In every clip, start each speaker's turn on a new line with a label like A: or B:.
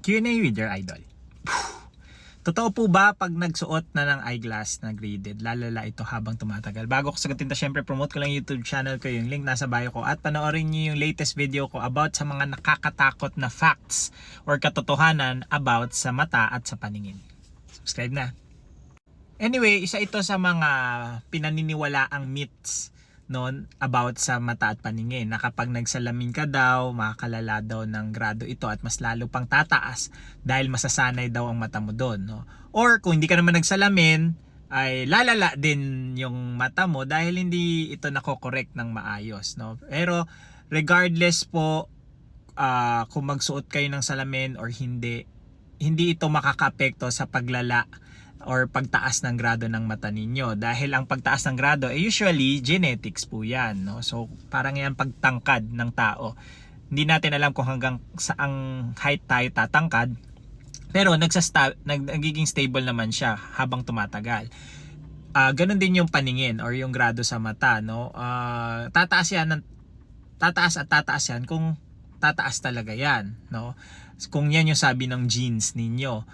A: Q&A with your idol. Totoo po ba pag nagsuot na ng eyeglass na graded, lalala ito habang tumatagal? Bago ko sagutin to, syempre promote ko lang YouTube channel ko, yung link nasa bio ko at panoorin niyo yung latest video ko about sa mga nakakatakot na facts or katotohanan about sa mata at sa paningin. Subscribe na. Anyway, isa ito sa mga pinaniniwalaang myths noon about sa mata at paningin na kapag nagsalamin ka daw, makakalala daw ng grado ito at mas lalo pang tataas dahil masasanay daw ang mata mo doon. No? Or kung hindi ka naman nagsalamin, ay lalala din yung mata mo dahil hindi ito nako-correct ng maayos. No? Pero regardless po ah, kung magsuot kayo ng salamin or hindi, hindi ito makakapekto sa paglala or pagtaas ng grado ng mata ninyo. Dahil ang pagtaas ng grado ay usually genetics po yan no? So parang yan pagtangkad ng tao. Hindi natin alam kung hanggang saang height tayo tatangkad pero nagsasta nag, nagiging stable naman siya habang tumatagal. Ah, ganun din yung paningin or yung grado sa mata no? Ah, tataas yan ng tataas at tataas yan kung tataas talaga yan no? Kung yan yung sabi ng genes ninyo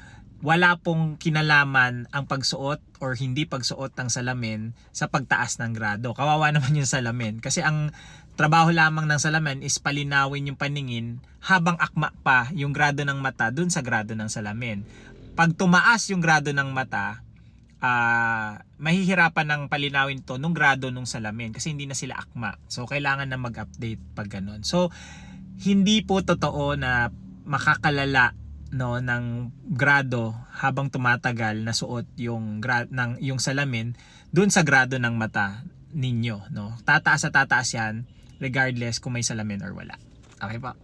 A: wala pong kinalaman ang pagsuot or hindi pagsuot ng salamin sa pagtaas ng grado. Kawawa naman yung salamin kasi ang trabaho lamang ng salamin is palinawin yung paningin habang akma pa yung grado ng mata dun sa grado ng salamin. Pag tumaas yung grado ng mata, ah mahihirapan ng palinawin to nung grado nung salamin kasi hindi na sila akma. So kailangan na mag-update pag ganun. So hindi po totoo na makakalala no ng grado habang tumatagal na suot yung gra- ng yung salamin dun sa grado ng mata ninyo no? Tataas at tataas yan regardless kung may salamin or wala. Okay pa